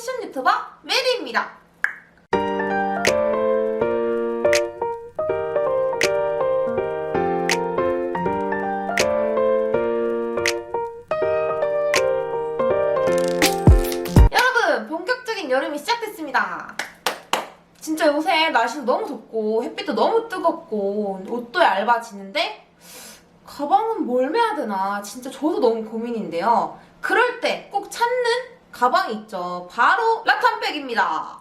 패션 유튜버 메리입니다. 여러분, 본격적인 여름이 시작됐습니다. 진짜 요새 날씨도 너무 덥고 햇빛도 너무 뜨겁고 옷도 얇아지는데 가방은 뭘 매야 되나 진짜 저도 너무 고민인데요. 그럴 때 꼭 찾는 가방이 있죠. 바로 라탄백입니다.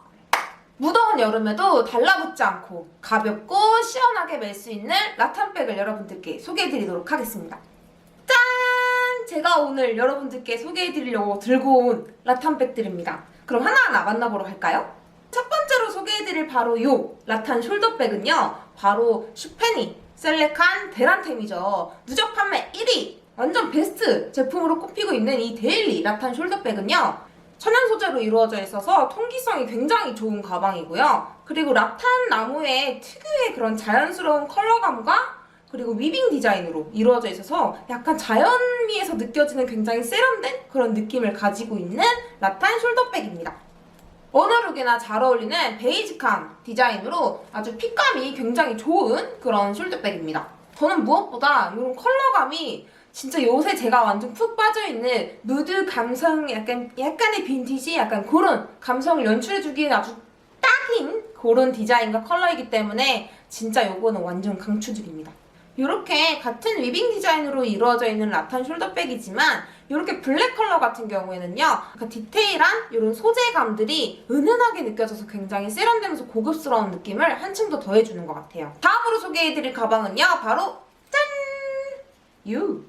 무더운 여름에도 달라붙지 않고 가볍고 시원하게 멜 수 있는 라탄백을 여러분들께 소개해드리도록 하겠습니다. 짠! 제가 오늘 여러분들께 소개해드리려고 들고 온 라탄백들입니다. 그럼 하나하나 만나보러 갈까요? 첫 번째로 소개해드릴 바로 요 라탄 숄더백은요. 바로 슈페니 셀렉한 대란템이죠. 누적 판매 1위! 완전 베스트 제품으로 꼽히고 있는 이 데일리 라탄 숄더백은요. 천연 소재로 이루어져 있어서 통기성이 굉장히 좋은 가방이고요. 그리고 라탄 나무의 특유의 그런 자연스러운 컬러감과 그리고 위빙 디자인으로 이루어져 있어서 약간 자연미에서 느껴지는 굉장히 세련된 그런 느낌을 가지고 있는 라탄 숄더백입니다. 어느 룩이나 잘 어울리는 베이직한 디자인으로 아주 핏감이 굉장히 좋은 그런 숄더백입니다. 저는 무엇보다 이런 컬러감이 진짜 요새 제가 완전 푹 빠져있는 누드 감성 약간 약간의 빈티지 약간 그런 감성을 연출해주기엔 아주 딱인 그런 디자인과 컬러이기 때문에 진짜 요거는 완전 강추드립니다. 이렇게 같은 위빙 디자인으로 이루어져 있는 라탄 숄더백이지만 이렇게 블랙 컬러 같은 경우에는요 약간 디테일한 이런 소재감들이 은은하게 느껴져서 굉장히 세련되면서 고급스러운 느낌을 한층 더 더해주는 것 같아요 다음으로 소개해드릴 가방은요 바로 짠! 유!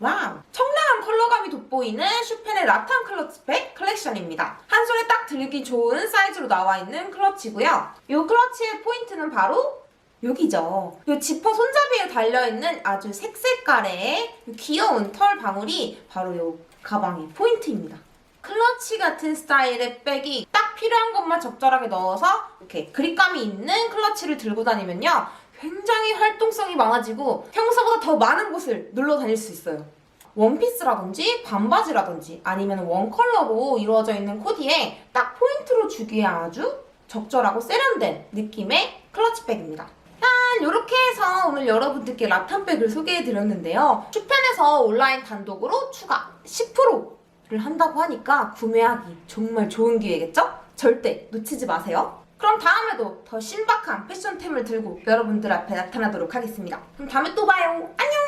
와우! 청량한 컬러감이 돋보이는 슈펜의 라탄 클러치백 컬렉션입니다. 한 손에 딱 들기 좋은 사이즈로 나와 있는 클러치고요. 이 클러치의 포인트는 바로 여기죠. 이 지퍼 손잡이에 달려있는 아주 색색깔의 이 귀여운 털 방울이 바로 이 가방의 포인트입니다. 클러치 같은 스타일의 백이 딱 필요한 것만 적절하게 넣어서 이렇게 그립감이 있는 클러치를 들고 다니면요. 굉장히 활동성이 많아지고 평소보다 더 많은 곳을 놀러 다닐 수 있어요. 원피스라든지 반바지라든지 아니면 원컬러로 이루어져 있는 코디에 딱 포인트로 주기에 아주 적절하고 세련된 느낌의 클러치백입니다. 짠! 이렇게 해서 오늘 여러분들께 라탄백을 소개해드렸는데요. 슈펜에서 온라인 단독으로 추가 10%를 한다고 하니까 구매하기 정말 좋은 기회겠죠? 절대 놓치지 마세요. 그럼 다음에도 더 신박한 패션템을 들고 여러분들 앞에 나타나도록 하겠습니다. 그럼 다음에 또 봐요. 안녕!